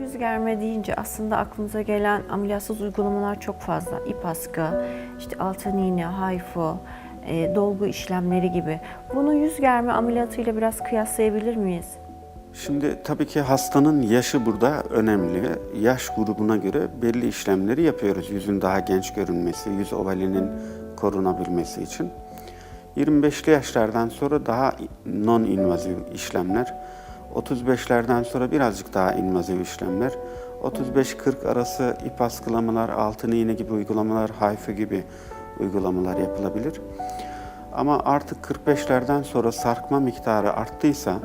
Yüz germe deyince aslında aklımıza gelen ameliyatsız uygulamalar çok fazla. İp askı, işte altın iğne, hayfo, e, dolgu işlemleri gibi. Bunu yüz germe ameliyatıyla biraz kıyaslayabilir miyiz? Şimdi tabii ki hastanın yaşı burada önemli. Yaş grubuna göre belli işlemleri yapıyoruz. Yüzün daha genç görünmesi, yüz ovalinin korunabilmesi için. 25'li yaşlardan sonra daha non-invaziv işlemler, 35'lerden sonra birazcık daha invaziv işlemler, 35-40 arası ip askılamalar, altın iğne gibi uygulamalar, hayfı gibi uygulamalar yapılabilir. Ama artık 45'lerden sonra sarkma miktarı arttıysa,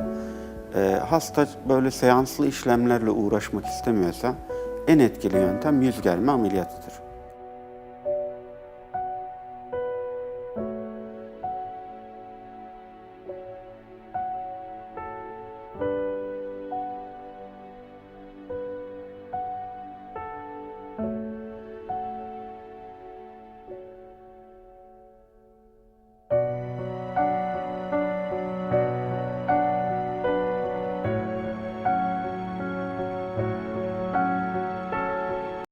e, hasta böyle seanslı işlemlerle uğraşmak istemiyorsa en etkili yöntem yüz germe ameliyatıdır.